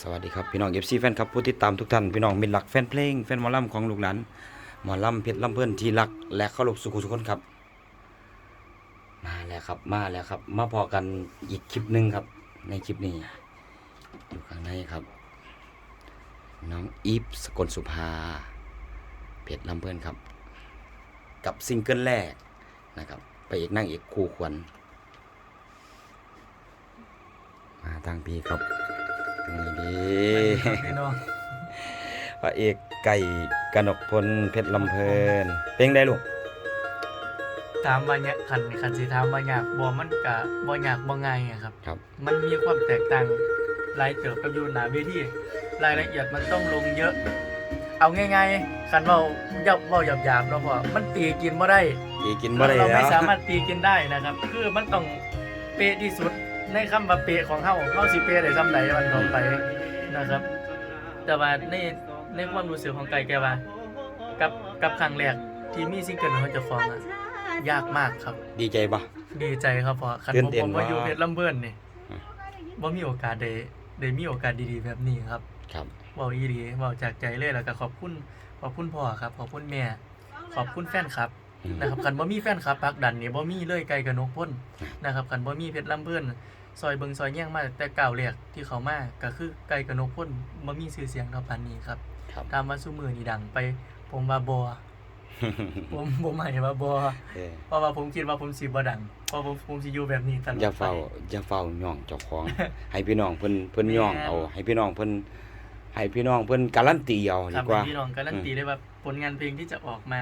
สวัสดีครับพี่น้องเอฟซีแฟนครับผู้ติดตามทุกท่านพี่น้องมิตรหลักแฟนเพลงแฟนมอลำของลูกหลานมอลำเพชรลำเพื่อนที่รักและเคารพสุขุสุขคนครับ มาแล้วครับมาแล้วครับ มาพอกันอีกคลิปหนึ่งครับ ในคลิปนี้อยู่ข้างในครับ น้องอีฟสกลสุภาเพชรลำเพื่อนครับ กับซิงเกิลแรกนะครับไปเอกนั่งเอกคู่ควรมาทางพี่ครับ นี่ดีพี่น้องพระเอกไก่กนกพลเพชรลำเพลินเพลงได้ลูกถามว่าเนี่ยคันคันสิถามว่าอยากบ่มันกะบ่อยากบ่ง่ายอะครับ ครับ มันมีความแตกต่างหลายเติบกับอยู่หน้าเวทีรายละเอียดมันต้องลงเยอะ เอาง่ายๆคันเว้ายับเว้าหยาบๆเนาะพ่อมันตีกินบ่ได้ตีกินบ่ได้เราแล้ไม่วสามารถตีกินได้นะครับ คือมันต้องเป๊ะที่สุด ในคำว่าเป๊ะของเฮาเฮาสิเป๊ะได้ซ้ำใดมันลงไปนะครับ แต่ว่าในในความรู้สึกของไก่แกว่า กับกับครั้งแรกที่มีซิงเกิลของเจ้าของอะยากมากครับ ดีใจปะ ดีใจครับเพราะคันตื่ผนมเต้นผมมาอยู่ว่าเพชรลำเบิร์นนี่อืมว่ามีโอกาสได้ได้มีโอกาสดีๆแบบนี้ครับ ครับเว้าอีหลีเว้าจากใจเลยแล้วก็ขอบคุณขอบคุณพ่อครับ ขอบคุณแม่ ขอบคุณแฟนครับอืม นะครับคันบ่มีแฟนครับพักดันนี่บ่มีเลยไกลกับนกพ่นนะครับคันบ่มีเพชรลำเบิร์นซอยเบิงซอยแย่งมาแต่ก้าวแรกที่เขามาก็คือไกลกับนกพ่นบ่มีชื่อเสียงเท่าปานนี้ครับครับตามว่าซุมือนี่ดังไป ผมว่าบ่ผมผมหมายว่าบ่เออเพราะว่าผมคิดว่าผมสิบ่ดังเพราะผมผมสิอยู่แบบนี้ตลอดอย่าเฝ้าไปอย่าเฝ้าย่องเจ้าของ ให้พี่น้องเพิ่นเพิ่นย่องแม่นเอา ให้พี่น้องเพิ่นให้พี่น้องเพิ่นการันตีเอาคดีรับกว่าให้พี่น้องการันตีได้ว่าผลงานเพลงที่จะออกมา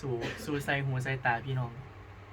สู่สู่ใส่หูใส่ตาพี่น้อง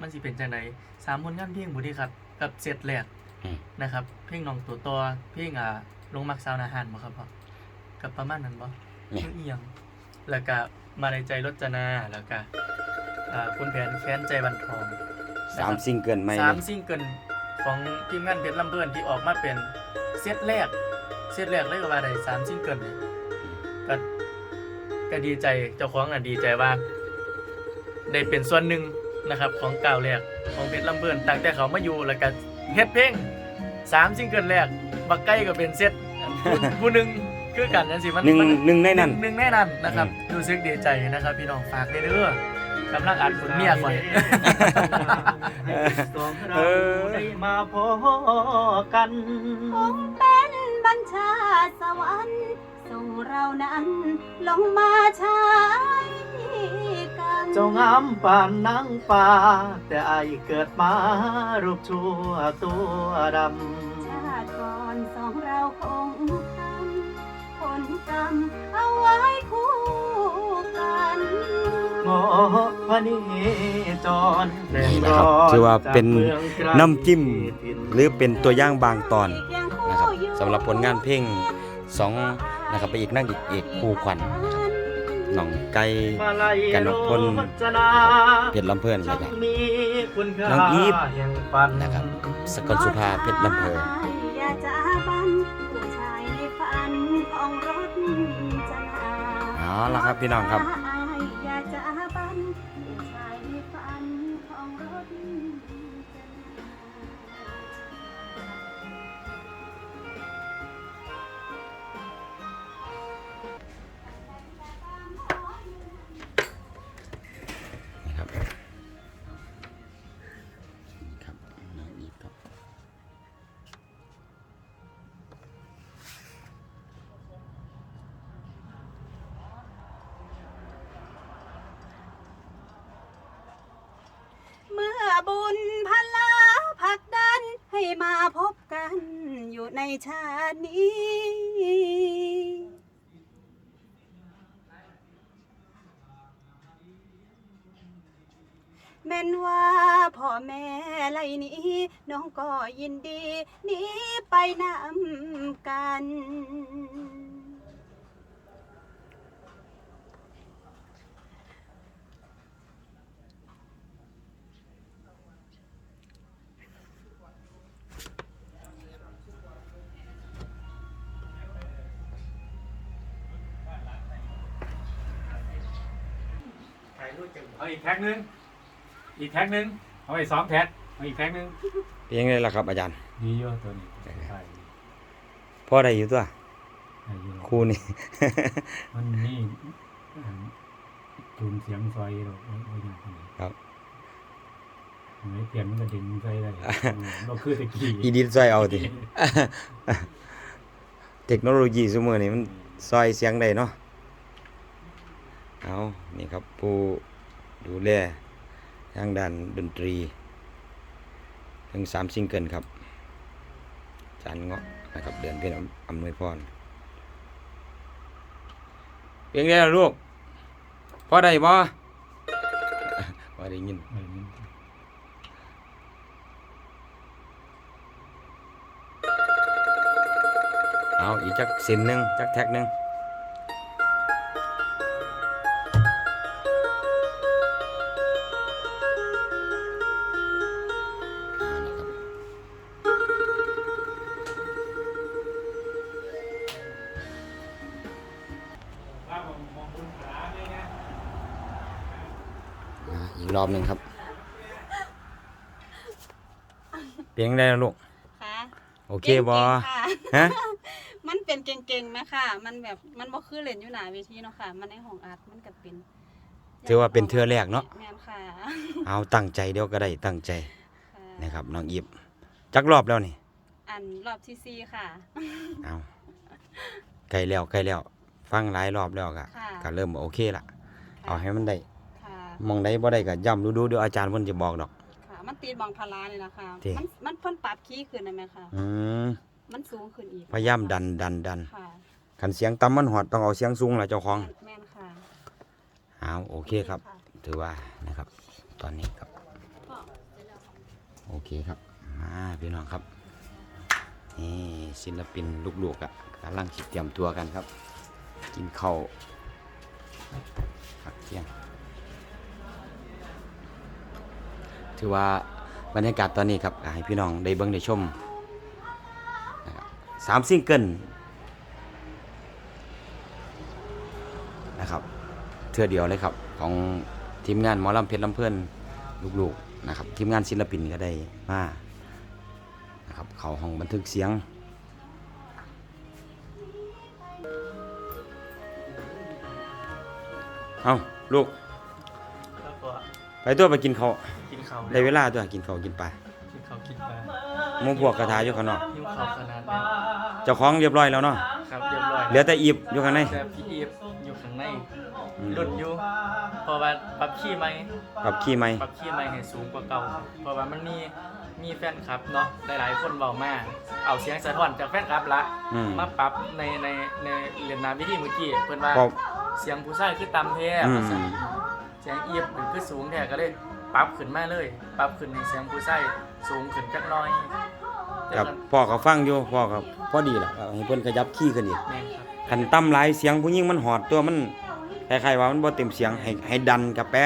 มันสิเป็นจังไดสามผลงานเพลงบ่ดีครับ กับเสร็จแรกอืม นะครับ เพลงน้องตัวต่อเพลงอ่าลงมักสาวนาหารบ่ครับพ่อกับประมาณนั้นบ่นี่เพลงอีหยังแล้วก็มาในใจรจนาแล้วก็อ่าคุณแผนแค้นใจบันทองสามซิงเกิลใหม่สามเลยซิงเกิลของทีมงานเพชรลำเบิร์นที่ออกมาเป็นเซตแรกเซตแรกเลยก็ว่าได้สามซิงเกิลเนี่ยก็ก็ดีใจเจ้าของอะดีใจว่า ได้เป็นส่วนหนึ่งนะครับของก้าวแรกของเพชรลำเบิร์นตั้งแต่เขามาอยู่แล้วก็เฮ็ดเพลงสามซิงเกิลแรกบักใกล้ก็เป็นเซตผู้ผู้หนึ่งคือกันนั่นสิมันหนึ่งมัหนึ่งในนั้นหนึ่งแน่นอนนะครับรู้สึกดีใจนะครับ พี่น้องฝากได้เด้อกำลังอัดผลเมียก่อนสองเอเราอได้มาพอกันคงเป็นบัญชาสวรรค์ส่งเรานั้นลงมาใช้กัน เจ้างามปานนางฟ้าแต่อายเกิดมารูปชั่วตัวดชาติก่อนสองเราคงทำผลกรรมเอาไว้คู่กันำงอพระเนิจรนี่แหละครับถือว่าเป็นน้ำจิ้มหรือเป็นตัวอย่างบางตอนนะครับสำหรับผลงานเพลงสองนะครับไปอีกนั่งอีกเอกคู่ขวัญน้ องไก่กันนกพลเพชรลำเพลินแล้วก็มีคุณค่าน้องอีฟแห่งฝันนะครับสกลสุภาเพชรลำเพลินอย่าจ้าบันผู้ชายในฝันของรถจะนาเอาละครับพี่น้องครับ ในชาตินี้ แม่นว่าพ่อแม่ไรนี้ น้องก็ยินดีหนี้ไปนำกัน เอาอีกแพ็คหนึง อีกแพ็คหนึง เอาอีกสองแพ็คเอาอีกแพ็คหนึงเพลงนี้แหละครับอาจารย์ ดีเยอะตัวนี้ใช่พอได้อยู่ตัวคู่นี่ มันนี่อ่าจูนเสียงซอยเราไว้ไว้อยู่ข้างในครับ ไม่เปลี่ยนมันก็ดึงใส่ได้เราคือตะกี้อีดิทซอยเอาติ เทคโนโลยีซุมื้อนี้มันซอยเสียงได้เนาะ เอานี่ครับผู้ดูแลทางด้านดนตรีทั้งสามซิงเกิลครับจานเงาะนะครับเดือนเพ็ญอำอำนวยพรเพียงได้แล้วลูกพอได้บ่ว่าได้ยินเออมันเอาอีกจักเส้นหนึ่งจักแท็กหนึ่ง รอบหนึ่งครับเพียงได้แล้วลูก ค่ะโอเคบอก่งๆค่ะฮะ มันเป็นเก่งๆไหมค่ะ มันแบบมันบ่คือเล่นอยู่หน้าเวทีเนาะค่ะ มันในห้องอัดมันก็เป็นถือว่าเป็นเทื่อแรกเนาะ แม่นค่ะเอาตั้งใจเดี๋ยวก็ได้ตั้งใจค่ะนะครับน้องอีฟจักรอบแล้วนี่ อันรอบที่สี่ค่ะ เอาไกลแล้วไกลแล้ว ฟังหลายรอบแล้วก็ค่ะ ก็เริ่มโอเคละเอาให้มันได้ค่ะ มองได้บ่ได้ก็ย้ำดูดูๆเดี๋ยวอาจารย์เพิ่นจะบอกดอก ค่ะ มันตีนบางพลานี่นะคะ จริง มันมันเพิ่นปรับคีย์ขึ้นได้ไหมคะอืมมันสูงขึ้นอีกพยายามดันดันดันค่ะคันเสียงต่ำมันหอดต้องเอาเสียงสูงล่ะเจ้าของแม่นแม่นค่ะเอาโอเคครับ ถือว่านะครับ ตอนนี้ครับโอเคครับ มาพี่น้องครับ นี่ศิลปินลูกๆอะกำลังสิเตรียมตัวกันครับ กินข้าวพักเที่ยง ถือว่าบรรยากาศตอนนี้ครับให้พี่น้องได้เบิ่งได้ชมสามซิงเกิลนะครับเทื่อเดียวเลยครับของทีมงานหมอลำเพชรลำเพื่อนลูกๆนะครับทีมงานศิลปินก็ได้มานะครับเขาห้องบันทึกเสียงเอาลูก ตัวไปกินเขาวกินข้าวได้เวลาตัวกินเขาวกินปลา กินข้าวกินปลา หมูพวกกระทาอยู่ข้างนอก หิวข้าวขนาดนั้น เจ้าของเรียบร้อยแล้วเนาะ ครับเรียบร้อยเหลือแต่อีบอยู่ข้างใน แต่พี่อีฟอยู่ข้างในอืมหลุดอยู่เพราะว่าปรับขี้ไหมกับขี้ไหมปรับขี้ไหมให้สูงกว่าเก่าครับเพราะว่ามันมีมีแฟนคลับเนาะหลายๆคนเบามา เอาเสียงสะท้อนจากแฟนคลับละอืม มาปรับในในในเรียนนามวิธีเมื่อกี้เพื่อนว่า พอ เสียงผู้ชายคือต่ำแท้อืมว่าซั่น เสียงเอียบมันคือสูงแท้ก็เลยปรับขึ้นมาเลยปรับขึ้นให้เสียงผู้ชายสูงขึ้นจักหน่อยแต่กับก็พ่อก็ฟังอยู่พ่อก็พอดีล่ะเอาให้เพิ่นขยับขี้ขึ้นอีกแม่นครับคันต่ำหลายเสียงผู้หญิงมันหอดตัวมันคล้ายๆว่ามันบ่เต็มเสียงให้ให้ดันกับแปะ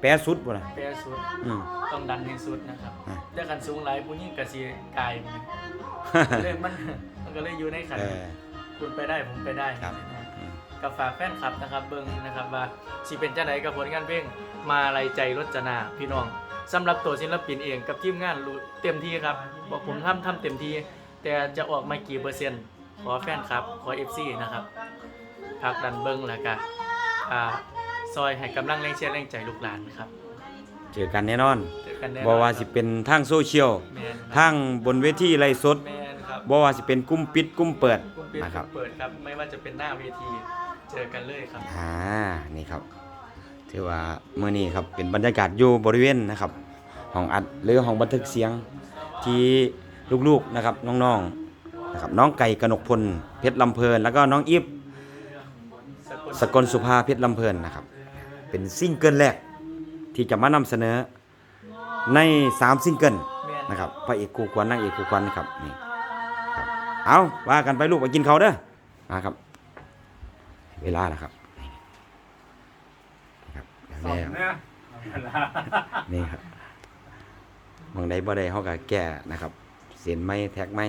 แปะสุดบ่ล่ะแปรสุดอืม ต้องดันให้สุดนะครับอะแต่คันสูงหลายผู้หญิงก็สิกลายมันเลยมันมันก็เลยอยู่ในขันเออ คุณไปได้ผมไปได้ครับนะอืม กับฝากแฟนคลับนะครับเบิ่งนะครับว่าสิเป็นจังไดกับผลงานเพลงมาลายใจรจนาพี่น้องสำหรับตัวศิลปินเองกับทีมงานรู้เต็มที่ครับบอกผมทำทำเต็มที่แต่จะออกมากี่เปอร์เซ็นต์ ขอแฟนครับ ขอ FC นะครับพักดันเบิ่งแล้วก็อ่าซอยให้กำลังแรงเชียร์แรงใจลูกหลานครับเจอกันแน่นอนเจอกันแน่นอนบ่ว่าครับสิเป็นทางโซเชียลแม่นครับทางบนเวทีไลฟ์สดแม่นครับบ่ว่าสิเป็นกลุ่มปิดกลุ่มเปิดกลุ่มปิดนะครับกลุ่มเปิดครับไม่ว่าจะเป็นหน้าเวที เจอกันเลยครับ อ่า นี่ครับ ถือว่าเมื่อนี้ครับเป็นบรรยากาศอยู่บริเวณนะครับ ห้องอัดหรือห้องบันทึกเสียงที่ลูกๆนะครับน้องๆนะครับน้องไก่กนกพลเพชรลำเพลิน แล้วก็น้องอิฟสกลสุภาเพชรลำเพลินนะครับ เป็นซิงเกิลแรกที่จะมานำเสนอใน3ซิงเกิลนะครับพระเอกคู่ควรนางเอกคู่ควรนะครับนี่ครับเอาว่ากันไปลูกไปกินเขาเด้อมาครับ เวลาแล้วครับนี่ครับสองแล้วเนี่ยนี่ครับบางใดบ่ได้เฮาก็แก้นะครับ เสียนไม้แท็กไม้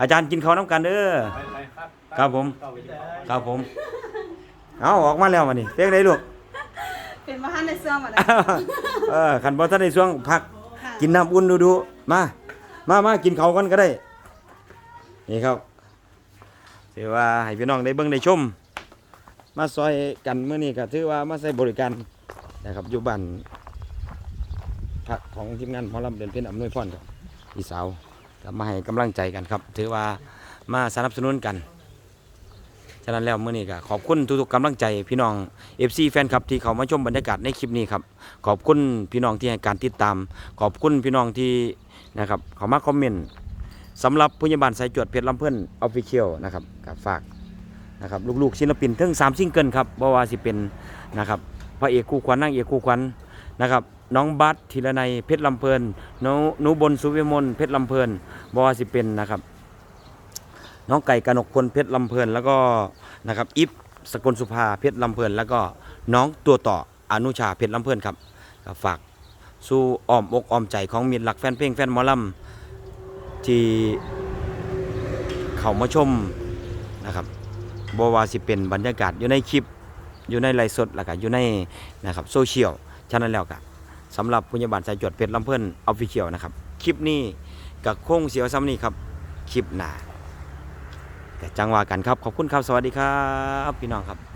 อาจารย์กินข้าวน้ำกันเด้อไปไปครับครับผมเข้าไปกินข้าวครับผม เอาออกมาแล้วมานี่เพียงไดลูกเป็นว่าหันในเสื้อมาได้เออคันบ่ทันได้ช่วงพักค่ะกินน้ำอุ่นดูดูๆมามามากินเขาวกันก็ได้นี่ครับถือว่าให้พี่น้องได้เบิ่งได้ชม มาซอยกันเมื่อนี้ก็ถือว่ามาใช้บริการนะครับอยู่บ้านพักของทีมงานหมอลำเดินเพ็ญอำนวยพรครับพี่สาวก็มาให้กำลังใจกันครับ ถือว่ามาสนับสนุนกัน ฉะนั้นแล้วเมื่อนี้ก็ขอบคุณทุกๆกำลังใจพี่น้อง FC แฟนคลับที่เขามาชมบรรยากาศในคลิปนี้ครับ ขอบคุณพี่น้องที่ให้การติดตาม ขอบคุณพี่น้องที่นะครับเขามาคอมเมนต์สำหรับผู้ใหญ่บ้านสายจวดเพชรลำเพิ่นออฟฟิเชียลนะครับกับฝาก นะครับลูกๆศิลปินทั้ง3ซิงเกิลครับบ่ว่าสิเป็นนะครับพระเอกคู่ขวัญนางเอกคู่ขวัญนะครับน้องบัสธีรนัยเพชรลำเพลินหนูหนูบนสุวิมลเพชรลำเพลินบ่ว่าสิเป็นนะครับน้องไก่กนกพลเพชรลำเพลินแล้วก็นะครับอิฟสกลสุภาเพชรลำเพลินแล้วก็น้องตัวต่ออนุชาเพชรลำเพลินครับฝากสู่อ้อมอกอ้อมใจของมิตรหลักแฟนเพลงแฟนมอลำที่เขามาชมนะครับ บว่าสิเป็นบรรยากาศอยู่ในคลิปอยู่ในไลฟ์สดแล้วก็อยู่ในนะครับโซเชียลฉะนั้นแล้วก็สำหรับพุญญาบานสายจวดเพชรลำเพื่อนออฟฟิเชียลนะครับคลิปนี้กับโค้งเสียวซ้ำนี่ครับคลิปหน้าแต่จังหวะกันครับ ขอบคุณครับ สวัสดีครับ พี่น้องครับ